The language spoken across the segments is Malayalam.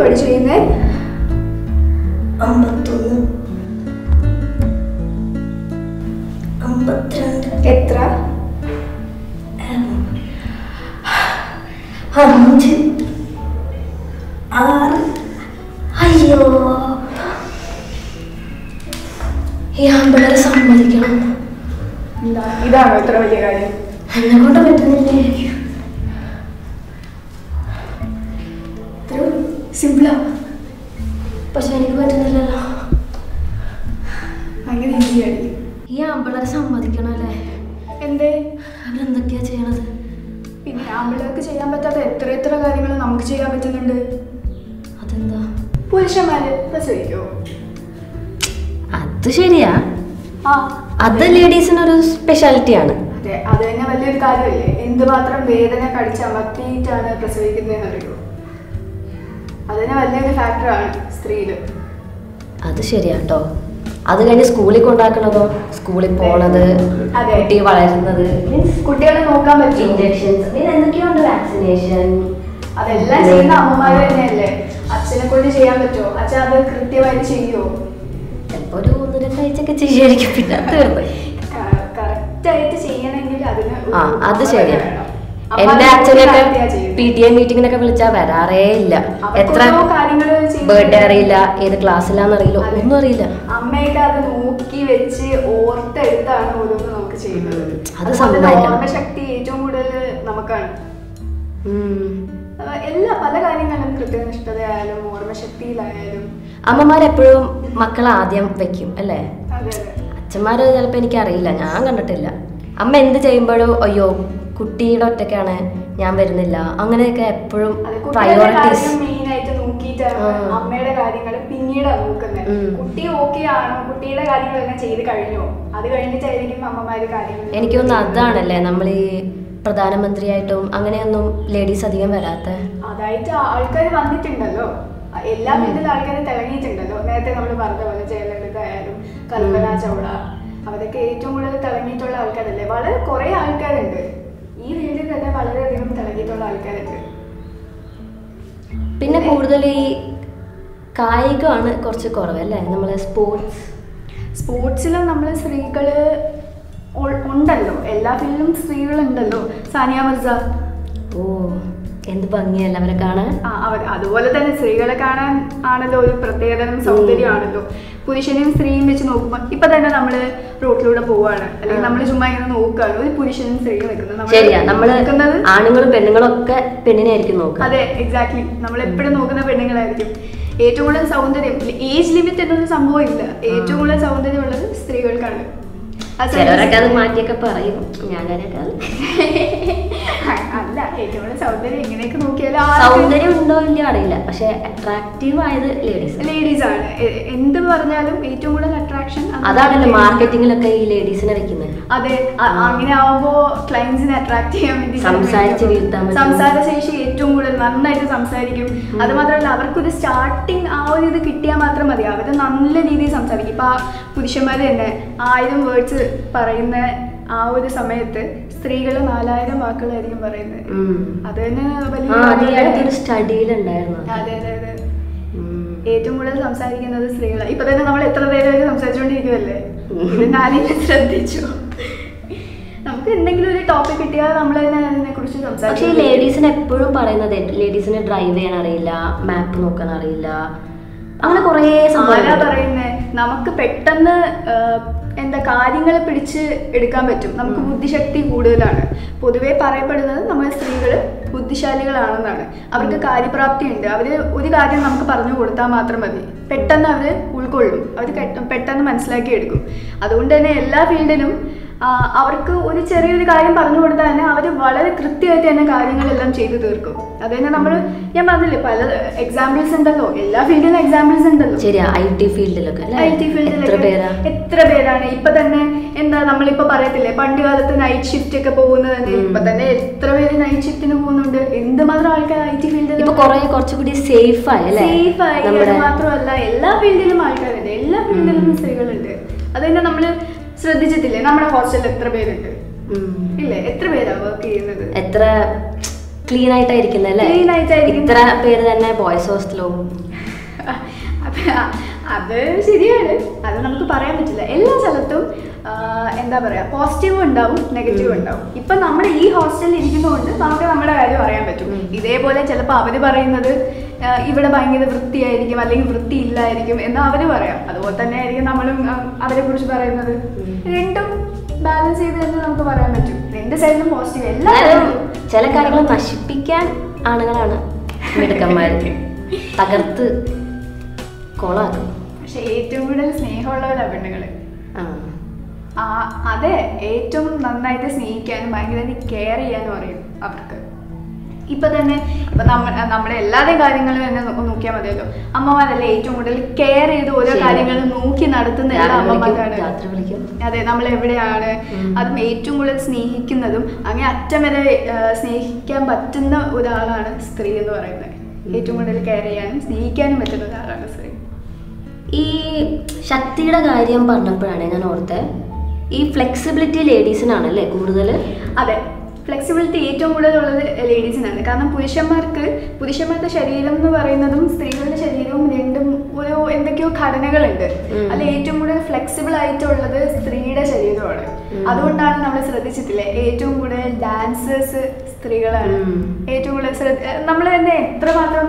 എന്തുവാണ് ചെയ്യുന്നേ അമ്പത്തൊന്ന്. അമ്പത്തിരണ്ട്. എത്ര? അഞ്ച്. ആറ്. അയ്യോ. ഈ ആമ്പിളരെ സമ്മതിക്കണം. എന്താ? ഇതാണോ ഇത്ര വലിയ കാര്യം? എന്നെ കൊണ്ട് പറ്റുന്നില്ലേ? കാര്യങ്ങൾ നമുക്ക് ചെയ്യാൻ പറ്റുന്നുണ്ട്. അതെന്താ? പുരുഷന്മാര് പ്രസവിക്കോ? അത് ശരിയാ. അത് ലേഡീസിനൊരു സ്പെഷ്യാലിറ്റിയാണ് അതെ അത് തന്നെ വലിയൊരു കാര്യമല്ലേ? എന്തുമാത്രം വേദന കടിച്ചമർത്തിയിട്ടാണ് പ്രസവിക്കുന്നതെന്ന് അറിയോ അത് തന്നെ വലിയൊരു ഫാക്ടറാണ് സ്ത്രീയിൽ. അത് ശരിയാട്ടോ. അത് കഴിഞ്ഞ് സ്കൂളിൽ കൊണ്ടാക്കണതോ? സ്കൂളിൽ പോണത്. കുട്ടി വളരുന്നത്? കുട്ടികളെ നോക്കാൻ പറ്റും ഇഞ്ചക്ഷൻസ് എന്തൊക്കെയുണ്ട് വാക്സിനേഷൻ അതെല്ലാം ചെയ്യുന്ന അമ്മമാര് തന്നെയല്ലേ? അച്ഛനെ കൊണ്ട് ചെയ്യാൻ പറ്റുമോ? അച്ഛൻ അത് കൃത്യമായിട്ട് ചെയ്യുമോ ചിലപ്പോ ഒരു ഒന്ന് രണ്ടാഴ്ചയൊക്കെ ചെയ്യായിരിക്കും പിന്നെ കറക്റ്റായിട്ട് ചെയ്യണമെങ്കിൽ അതിന് ആ അത് ഉറപ്പ് ശരിയാ. വേണം. എന്റെ അച്ഛനൊക്കെ പി ടി എ മീറ്റിങ്ങിനൊക്കെ വിളിച്ചാൽ വരാറേ ഇല്ല. എത്ര ബർത്ത്ഡേ അറിയില്ല ഏത് ക്ലാസ്സിലാന്ന് അറിയില്ല ഒന്നും അറിയില്ല. അമ്മയൊക്കെ അത് നോക്കി വെച്ച് ഓർത്തെടുത്താണ് ഓരോന്ന് നമുക്ക് ചെയ്യുന്നത്. അത് ശക്തി ഏറ്റവും കൂടുതൽ നമുക്കാണ്. എല്ലാ പല കാര്യങ്ങളും കൃത്യനിഷ്ഠതയായാലും ഓർമ്മശക്തിയിലായാലും. അമ്മമാരെപ്പോഴും മക്കളെ ആദ്യം വെക്കും അല്ലേ? അച്ഛന്മാര് ചിലപ്പോൾ എനിക്കറിയില്ല ഞാൻ കണ്ടിട്ടില്ല. അമ്മ എന്ത് ചെയ്യുമ്പോഴും അയ്യോ കുട്ടിയുടെ ഒറ്റയ്ക്കാണ് ഞാൻ വരുന്നില്ല. അങ്ങനെയൊക്കെ എപ്പോഴും പ്രയോറിറ്റീസ്. അമ്മയുടെ കാര്യങ്ങൾ പിന്നീട് നോക്കുന്നത്. കുട്ടി ഓക്കെ ആണോ? കുട്ടിയുടെ കാര്യങ്ങളെല്ലാം ചെയ്ത് കഴിഞ്ഞോ? അത് കഴിഞ്ഞിട്ടായിരിക്കും അമ്മമാര് കാര്യങ്ങൾ എനിക്ക് തോന്നുന്നു അതാണല്ലേ നമ്മൾ ഈ പ്രധാനമന്ത്രിയായിട്ടും അങ്ങനെയൊന്നും ലേഡീസ് അധികം വരാത്ത. അതായിട്ട് ആൾക്കാർ വന്നിട്ടുണ്ടല്ലോ. എല്ലാ വീട്ടിലും ആൾക്കാർ തിളങ്ങിയിട്ടുണ്ടല്ലോ. നേരത്തെ നമ്മൾ പറഞ്ഞ പോലെ ജയലളിത ആയാലും കൽപ്പന ചൗള അവരൊക്കെ ഏറ്റവും കൂടുതൽ തിളങ്ങിയിട്ടുള്ള ആൾക്കാരല്ലേ? വളരെ കുറെ ആൾക്കാരുണ്ട്. ഈ ഫീൽഡിൽ തന്നെ വളരെയധികം തിളങ്ങിയിട്ടുള്ള ആൾക്കാരുണ്ട്. പിന്നെ കൂടുതൽ ഈ കായികമാണ് കുറച്ച് കുറവല്ലേ? നമ്മളെ സ്പോർട്സ് സ്പോർട്സിലും നമ്മൾ സ്ത്രീകൾ ഉണ്ടല്ലോ. എല്ലാ ഫീൽഡിലും സ്ത്രീകളുണ്ടല്ലോ. സാനിയ മിർസ. ഓ എന്ത് ഭംഗിയല്ല അവരെ കാണാൻ? അതുപോലെ തന്നെ സ്ത്രീകളെ കാണാൻ ആണല്ലോ ഒരു പ്രത്യേകതരം സൗന്ദര്യമാണല്ലോ. പുരുഷനെയും സ്ത്രീയും വെച്ച് നോക്കുമ്പോൾ ഇപ്പൊ തന്നെ നമ്മൾ റോട്ടിലൂടെ പോവാണ്. അല്ലെങ്കിൽ നമ്മൾ ചുമ്മാ ഇങ്ങനെ നോക്കുകയാണ് ഒരു പുരുഷനും സ്ത്രീയും നിൽക്കുന്നത്. ആണുങ്ങളും പെണ്ണുങ്ങളും ഒക്കെ പെണ്ണിനെ ആയിരിക്കും നോക്കുക. അതെ എക്സാക്ട്ലി നമ്മൾ എപ്പോഴും നോക്കുന്ന പെണ്ണുങ്ങളായിരിക്കും. ഏറ്റവും കൂടുതൽ സൗന്ദര്യം ഏജ് ലിമിറ്റ് എന്നൊരു സംഭവം ഇല്ല. ഏറ്റവും കൂടുതൽ സൗന്ദര്യം ഉള്ളത് സ്ത്രീകൾക്കാണ്. ചിലവരൊക്കെ അത്. മാറ്റിയൊക്കെ പറയും. ഞാനൊക്കെ ഏറ്റവും സൗന്ദര്യം ഇങ്ങനെയൊക്കെ നോക്കിയാലും സൗന്ദര്യം ഉണ്ടോ ഇല്ലയോ അറിയില്ല. പക്ഷെ അട്രാക്റ്റീവ് ആയത് ലേഡീസ് ലേഡീസ് ആണ്. എന്ത് പറഞ്ഞാലും ഏറ്റവും കൂടുതൽ അട്രാക്ഷൻ അതാണല്ലോ മാർക്കറ്റിംഗിലൊക്കെ ഈ ലേഡീസിനെ വെക്കുന്നത് അതെ. അങ്ങനെ ആവുമ്പോ ക്ലയൻസിനെ അട്രാക്ട് ചെയ്യാൻ വേണ്ടി സംസാരിച്ച് വീഴ്ത്താൻ. സംസാരശേഷി ഏറ്റവും കൂടുതൽ നന്നായിട്ട് സംസാരിക്കും. അത് മാത്രമല്ല അവർക്കൊരു സ്റ്റാർട്ടിങ് ആ ഒരു ഇത് കിട്ടിയാൽ മാത്രം മതി. അവർ നല്ല രീതിയിൽ സംസാരിക്കും. ഇപ്പൊ ആ പുരുഷന്മാർ തന്നെ ആയിരം വേർഡ്സ് പറയുന്ന ആ ഒരു സമയത്ത് സ്ത്രീകൾ നാലായിരം വാക്കുകളായിരിക്കും പറയുന്നത്. അത് തന്നെ വലിയ സ്റ്റഡിയിലുണ്ടായിരുന്നു അതെ. അതെ അതെ ഏറ്റവും കൂടുതൽ സംസാരിക്കുന്നത് സ്ത്രീകളാണ് ഇപ്പൊ തന്നെ നമ്മൾ എത്ര നേരം സംസാരിച്ചുകൊണ്ടിരിക്കുമല്ലേ ഞാനിങ്ങനെ ശ്രദ്ധിച്ചു. നമുക്ക് എന്തെങ്കിലും ഒരു ടോപ്പിക് കിട്ടിയാൽ നമ്മൾ തന്നെ അതിനെ കുറിച്ച് പക്ഷെ ലേഡീസിന് എപ്പോഴും പറയുന്നത് ലേഡീസിന് ഡ്രൈവ് ചെയ്യാൻ അറിയില്ല മാപ്പ് നോക്കാൻ അറിയില്ല. അങ്ങനെ കുറേ ആരാ പറയുന്നത് പറയുന്നേ? നമുക്ക് പെട്ടെന്ന് എന്താ കാര്യങ്ങൾ പിടിച്ച് എടുക്കാൻ പറ്റും. നമുക്ക് ബുദ്ധിശക്തി കൂടുതലാണ്. പൊതുവേ പറയപ്പെടുന്നത് നമ്മൾ സ്ത്രീകൾ ബുദ്ധിശാലികളാണെന്നാണ്. അവർക്ക് കാര്യപ്രാപ്തി ഉണ്ട് അവർ ഒരു കാര്യം നമുക്ക് പറഞ്ഞു കൊടുത്താൽ മാത്രം മതി. പെട്ടെന്ന് അവർ ഉൾക്കൊള്ളും. അവർ പെട്ടെന്ന് മനസ്സിലാക്കി എടുക്കും അതുകൊണ്ട് തന്നെ എല്ലാ ഫീൽഡിലും അവർക്ക് ഒരു ചെറിയൊരു കാര്യം പറഞ്ഞു കൊടുത്താൽ തന്നെ അവർ വളരെ കൃത്യമായിട്ട് തന്നെ കാര്യങ്ങളെല്ലാം ചെയ്തു തീർക്കും. അത് തന്നെ നമ്മൾ ഞാൻ പറഞ്ഞില്ലേ പല എക്സാമ്പിൾസ് ഉണ്ടല്ലോ. എല്ലാ ഫീൽഡിലും എക്സാമ്പിൾസ് ഉണ്ടല്ലോ. ശരിയാ ഐ ടി ഫീൽഡിലൊക്കെ ഐ ടി ഫീൽഡിലൊക്കെ എത്ര പേരാണ്? ഇപ്പൊ തന്നെ എന്താ നമ്മളിപ്പോ പറയത്തില്ലേ പണ്ട് കാലത്ത് നൈറ്റ് ഷിഫ്റ്റ് ഒക്കെ പോകുന്നത് തന്നെ. ഇപ്പൊ തന്നെ എത്ര പേര് നൈറ്റ് ഷിഫ്റ്റിന് പോകുന്നുണ്ട്? എന്തുമാത്രം ആൾക്കാർ ഐ ടി ഫീൽഡിൽ ഇപ്പൊ കുറെ കുറച്ചുകൂടി സേഫ് ആയി സേഫ് ആയി. മാത്രമല്ല എല്ലാ ഫീൽഡിലും ആൾക്കാരുണ്ട്. എല്ലാ ഫീൽഡിലും സ്ത്രീകളുണ്ട്. അത് തന്നെ നമ്മൾ ശ്രദ്ധിച്ചിട്ടില്ലേ? നമ്മുടെ ഹോസ്റ്റലിൽ എത്ര പേരുണ്ട്. ഇല്ലേ? എത്ര പേരാ വർക്ക് ചെയ്യുന്നത്? എത്ര ക്ലീൻ ആയിട്ടായിരിക്കുന്നത് അല്ലേ? ക്ലീൻ ആയിട്ടായിരിക്കും. ഇത്ര പേര് തന്നെ ബോയ്സ് ഹോസ്റ്റലും അത് ശരിയാണ്. അത് നമുക്ക് പറയാൻ പറ്റില്ല. എല്ലാ സ്ഥലത്തും എന്താ പറയാ പോസിറ്റീവ് ഉണ്ടാവും നെഗറ്റീവ് ഉണ്ടാവും. ഇപ്പൊ നമ്മുടെ ഈ ഹോസ്റ്റലിൽ ഇരിക്കുന്നതുകൊണ്ട് നമുക്ക് നമ്മുടെ കാര്യം അറിയാൻ പറ്റും. ഇതേപോലെ ചിലപ്പോൾ അവർ പറയുന്നത് ഇവിടെ ഭയങ്കര വൃത്തിയായിരിക്കും അല്ലെങ്കിൽ വൃത്തിയില്ലായിരിക്കും എന്ന് അവർ പറയാം. അതുപോലെ തന്നെ ആയിരിക്കും നമ്മളും അവരെ കുറിച്ച് പറയുന്നത്. രണ്ടും ബാലൻസ് ചെയ്ത് തന്നെ നമുക്ക് പറയാൻ പറ്റും. രണ്ട് സൈഡിലും പോസിറ്റീവ് എല്ലാ ചില കാര്യങ്ങൾ നശിപ്പിക്കാൻ ആണുങ്ങളാണ് മിടുക്കന്മാർ തകർത്ത് കൊളാക്കും. പക്ഷെ ഏറ്റവും കൂടുതൽ സ്നേഹമുള്ളവരാണ് പെണ്ണുങ്ങൾ. അതെ ഏറ്റവും നന്നായിട്ട് സ്നേഹിക്കാനും ഭയങ്കര കെയർ ചെയ്യാനും അറിയും അവർക്ക്. ഇപ്പൊ തന്നെ ഇപ്പൊ നമ്മൾ നമ്മുടെ എല്ലാവരുടെയും കാര്യങ്ങളും തന്നെ നോക്കിയാൽ മതിയല്ലോ. അമ്മമാരല്ലേ ഏറ്റവും കൂടുതൽ കെയർ ചെയ്ത് ഓരോ. കാര്യങ്ങളും നോക്കി നടത്തുന്ന അമ്മമാരാണ്. അതെ നമ്മൾ എവിടെയാണ്. അതും ഏറ്റവും കൂടുതൽ സ്നേഹിക്കുന്നതും അങ്ങനെ അറ്റം വരെ സ്നേഹിക്കാൻ പറ്റുന്ന ഒരാളാണ് സ്ത്രീ എന്ന് പറയുന്നത്. ഏറ്റവും കൂടുതൽ കെയർ ചെയ്യാനും സ്നേഹിക്കാനും പറ്റുന്ന ഒരാളാണ് സ്ത്രീ. ഈ ശക്തിയുടെ കാര്യം പറഞ്ഞപ്പോഴാണ് ഞാൻ ഓർത്തെ ഈ ഫ്ലെക്സിബിലിറ്റി ലേഡീസിനാണല്ലേ കൂടുതൽ അതെ. ഫ്ലെക്സിബിലിറ്റി ഏറ്റവും കൂടുതലുള്ളത് ലേഡീസിനാണ് കാരണം പുരുഷന്മാർക്ക് പുരുഷന്മാരുടെ ശരീരം എന്ന് പറയുന്നതും സ്ത്രീകളുടെ ശരീരവും രണ്ടും ഒരു എന്തൊക്കെയോ ഘടനകളുണ്ട്. അതിൽ ഏറ്റവും കൂടുതൽ ഫ്ലെക്സിബിൾ ആയിട്ടുള്ളത് സ്ത്രീയുടെ ശരീരമാണ്. അതുകൊണ്ടാണ് നമ്മൾ ശ്രദ്ധിച്ചിട്ടില്ലേ ഏറ്റവും കൂടുതൽ ഡാൻസേഴ്സ് സ്ത്രീകളാണ്. ഏറ്റവും കൂടുതൽ നമ്മൾ തന്നെ എത്രമാത്രം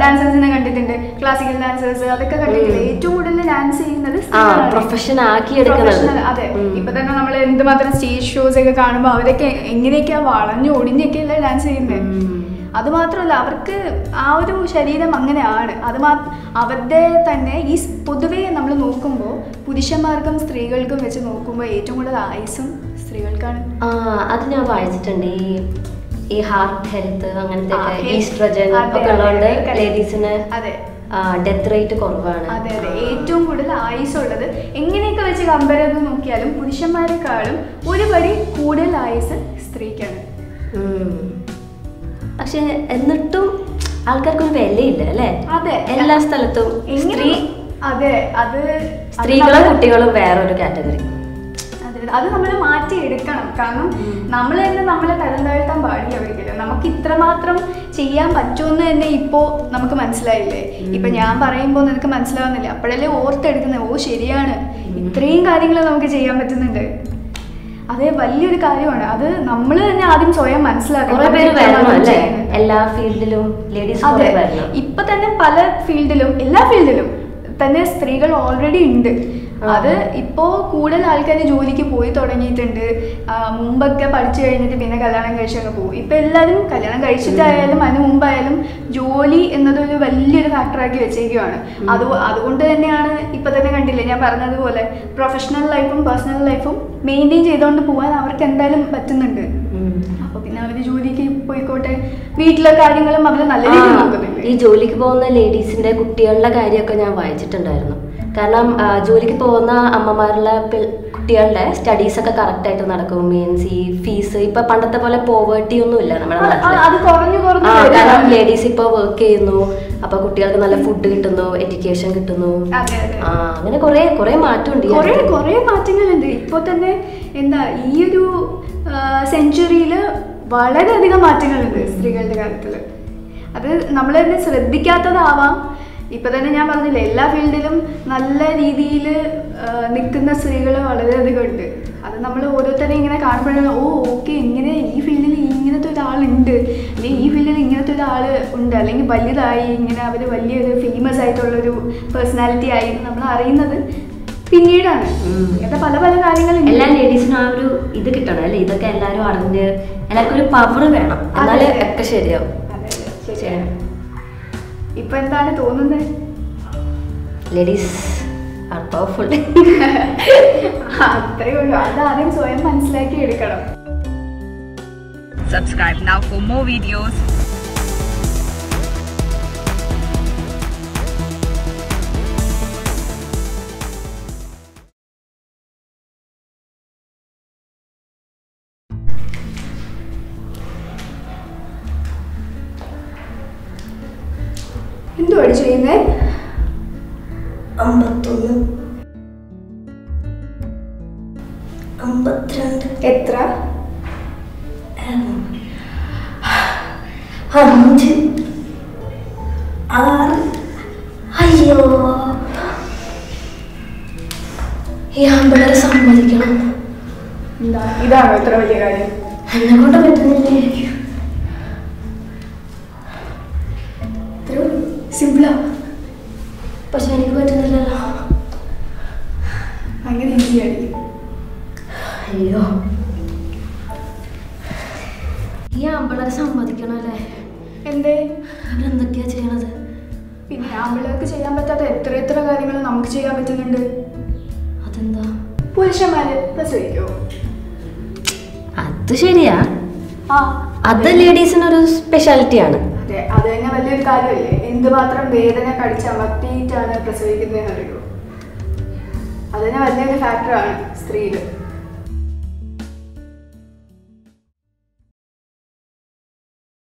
ഡാൻസേഴ്സിനെ കണ്ടിട്ടുണ്ട്. ക്ലാസിക്കൽ ഡാൻസേഴ്സ് അതൊക്കെ കണ്ടിട്ടില്ലേ? ഏറ്റവും കൂടുതൽ ഡാൻസ് ചെയ്യുന്നത്. പ്രൊഫഷൻ ആക്കി എടുക്കുന്നത് അതെ. ഇപ്പൊ തന്നെ നമ്മൾ എന്തുമാത്രം സ്റ്റേജ് ഷോസ് ഒക്കെ കാണുമ്പോൾ അവരൊക്കെ എങ്ങനെയൊക്കെയാ വളഞ്ഞു ഒടിഞ്ഞൊക്കെയല്ലേ ഡാൻസ് ചെയ്യുന്നത് അതുമാത്രമല്ല അത് മാത്രമല്ല അവർക്ക് ആ ഒരു ശരീരം അങ്ങനെയാണ്. അത് മാ അവരുടെ തന്നെ ഈ പൊതുവെ പൊതുവേ നമ്മൾ നോക്കുമ്പോൾ പുരുഷന്മാർക്കും സ്ത്രീകൾക്കും വെച്ച് നോക്കുമ്പോൾ ഏറ്റവും കൂടുതൽ ആയുസും സ്ത്രീകൾക്കാണ്. ആ അത് ഞാൻ വായിച്ചിട്ടുണ്ട്. ഈ ഈ ഹാർട്ട് ഹെൽത്ത് അങ്ങനത്തെ ഈസ്ട്രജൻ ഒക്കെ ഉള്ളതുകൊണ്ട് ലേഡീസിന് ഡെത്ത് റേറ്റ് കുറവാണ്. അതെ അതെ. ഏറ്റവും കൂടുതൽ ആയുസ് ഉള്ളത് എങ്ങനെയൊക്കെ വെച്ച് കമ്പയർ ചെയ്ത് നോക്കിയാലും പുരുഷന്മാരെക്കാളും ഒരു വരി കൂടുതൽ ആയുസ് സ്ത്രീക്കാണ്. പക്ഷെ എന്നിട്ടും ആൾക്കാർക്ക് ഒരു വിലയില്ല അല്ലേ? അതെ. എല്ലാ സ്ഥലത്തും സ്ത്രീ അതെ അത് സ്ത്രീകളും കുട്ടികളും വേറൊരു കാറ്റഗറി അതെ, നമ്മൾ മാറ്റി എടുക്കണം കാരണം നമ്മൾ തന്നെ നമ്മളെ തരം നമുക്ക് ഇത്രമാത്രം ചെയ്യാൻ പറ്റുമെന്ന് തന്നെ ഇപ്പോ നമുക്ക് മനസ്സിലായില്ലേ? ഇപ്പം ഞാൻ പറയുമ്പോൾ നിനക്ക് മനസ്സിലാവുന്നില്ല. അപ്പോഴല്ലേ ഓർത്തെടുക്കുന്നത്? ഓ ശരിയാണ്. ഇത്രയും കാര്യങ്ങൾ നമുക്ക് ചെയ്യാൻ പറ്റുന്നുണ്ട്. അതേ വലിയൊരു കാര്യമാണ്. അത് നമ്മൾ തന്നെ ആദ്യം സ്വയം മനസ്സിലാക്കണം. എല്ലാ ഫീൽഡിലും ലേഡീസ് അതെ. കുറെ ഇപ്പൊ തന്നെ പല ഫീൽഡിലും എല്ലാ ഫീൽഡിലും തന്നെ സ്ത്രീകൾ ഓൾറെഡി ഉണ്ട്. അത് ഇപ്പോ കൂടുതൽ ആൾക്കാർ ജോലിക്ക് പോയി തുടങ്ങിയിട്ടുണ്ട്. മുമ്പൊക്കെ പഠിച്ചു കഴിഞ്ഞിട്ട് പിന്നെ കല്യാണം കഴിച്ചൊക്കെ പോകും. ഇപ്പൊ എല്ലാവരും കല്യാണം കഴിച്ചിട്ടായാലും അതിന് മുമ്പായാലും ജോലി എന്നതൊരു വലിയൊരു ഫാക്ടറാക്കി വെച്ചേക്കുവാണ്. അത് അതുകൊണ്ട് തന്നെയാണ് ഇപ്പൊ തന്നെ കണ്ടില്ലേ ഞാൻ പറഞ്ഞതുപോലെ പ്രൊഫഷണൽ ലൈഫും പേഴ്സണൽ ലൈഫും മെയിന്റെയിൻ ചെയ്തുകൊണ്ട് പോകാൻ അവർക്ക് എന്തായാലും പറ്റുന്നുണ്ട്. അപ്പോൾ അപ്പൊ പിന്നെ അവർ ജോലിക്ക് പോയിക്കോട്ടെ. വീട്ടിലെ കാര്യങ്ങളും അവർ നല്ല രീതിയിൽ നോക്കുന്നുണ്ട്. ഈ ജോലിക്ക് പോകുന്ന ലേഡീസിന്റെ കുട്ടികളുടെ കാര്യമൊക്കെ ഞാൻ വായിച്ചിട്ടുണ്ടായിരുന്നു. കാരണം ജോലിക്ക് പോകുന്ന അമ്മമാരുടെ കുട്ടികളുടെ സ്റ്റഡീസ് ഒക്കെ കറക്റ്റ് ആയിട്ട് നടക്കും. മീൻസ് ഈ ഫീസ് ഇപ്പൊ പണ്ടത്തെ പോലെ പോവേർട്ടി ഒന്നും ഇല്ല നമ്മുടെ കാരണം. ലേഡീസ് ഇപ്പൊ വർക്ക് ചെയ്യുന്നു. അപ്പൊ കുട്ടികൾക്ക് നല്ല ഫുഡ് കിട്ടുന്നു എഡ്യൂക്കേഷൻ കിട്ടുന്നു. അങ്ങനെ കുറെ കുറെ മാറ്റമുണ്ട് കുറെ മാറ്റങ്ങളുണ്ട്. ഇപ്പൊ തന്നെ എന്താ ഈ ഒരു സെഞ്ചുറിയിൽ വളരെയധികം മാറ്റങ്ങളുണ്ട് സ്ത്രീകളുടെ കാര്യത്തിൽ അത് നമ്മൾ തന്നെ ശ്രദ്ധിക്കാത്തതാവാം. ഇപ്പൊ തന്നെ ഞാൻ പറഞ്ഞില്ല എല്ലാ ഫീൽഡിലും നല്ല രീതിയിൽ നിൽക്കുന്ന സ്ത്രീകൾ വളരെയധികം ഉണ്ട്. അത് നമ്മൾ ഓരോരുത്തരെയും ഇങ്ങനെ കാണുമ്പോഴാണ് ഓ ഓക്കെ ഇങ്ങനെ ഈ ഫീൽഡിൽ ഇങ്ങനത്തെ ഒരാളുണ്ട്. അല്ലെങ്കിൽ ഈ ഫീൽഡിൽ ഇങ്ങനത്തെ ഒരാൾ ഉണ്ട്. അല്ലെങ്കിൽ വലുതായി ഇങ്ങനെ അവർ വലിയൊരു ഫേമസ് ആയിട്ടുള്ളൊരു പേഴ്സണാലിറ്റി ആയി എന്ന് നമ്മൾ അറിയുന്നത് പിന്നീടാണ്. ഇങ്ങനത്തെ പല പല കാര്യങ്ങളും എല്ലാ ലേഡീസിനും ആ ഒരു ഇത് കിട്ടണം അല്ലേ? ഇതൊക്കെ എല്ലാവരും അറിഞ്ഞ് എല്ലാവർക്കും ഒരു പവർ വേണം. എന്നാലേ അതെ. ഒക്കെ ശരിയാവും. ശരിയാണ്. ഇപ്പൊ എന്താണ് തോന്നുന്നത്? ലേഡീസ് ആർ പവർഫുൾ അത്രേ ഉള്ളൂ. അത് സ്വയം മനസ്സിലാക്കി എടുക്കണം. Now for more more videos. അടിച്ചു കഴിഞ്ഞേ അമ്പത്തൊന്ന്. അമ്പത്തിരണ്ട്. എത്ര? അഞ്ച്. ആറ്. അയ്യോ. ഈ ആമ്പിളരെ സമ്മതിക്കണം. എന്താ? ഇതാണോ ഇത്ര വലിയ കാര്യം? എന്നെ കൊണ്ട് പറ്റുന്നില്ലേ? സിമ്പിളാ. പക്ഷെ എനിക്ക് പറ്റുന്നില്ലല്ലോ. അങ്ങനെ ഈസി ആയിരിക്കും അയ്യോ. ഈ ആമ്പിളരെ സമ്മതിക്കണല്ലേ എന്തേ? അവരെന്തൊക്കെയാ ചെയ്യണത്? പിന്നെ ആമ്പിള്ളേർക്ക് ചെയ്യാൻ പറ്റാത്ത എത്ര എത്ര കാര്യങ്ങൾ നമുക്ക് ചെയ്യാൻ പറ്റുന്നുണ്ട്? അതെന്താ? പുരുഷന്മാര് പ്രസവിക്കോ? അത് ശരിയാ. അത് ലേഡീസിനൊരു സ്പെഷ്യാലിറ്റിയാണ് അതെ അത് തന്നെ വലിയൊരു കാര്യമല്ലേ? എന്തുമാത്രം വേദന കടിച്ചമർത്തിയിട്ടാണ് പ്രസവിക്കുന്നതെന്ന് അറിയോ അത് തന്നെ വലിയൊരു ഫാക്ടറാണ് സ്ത്രീയിൽ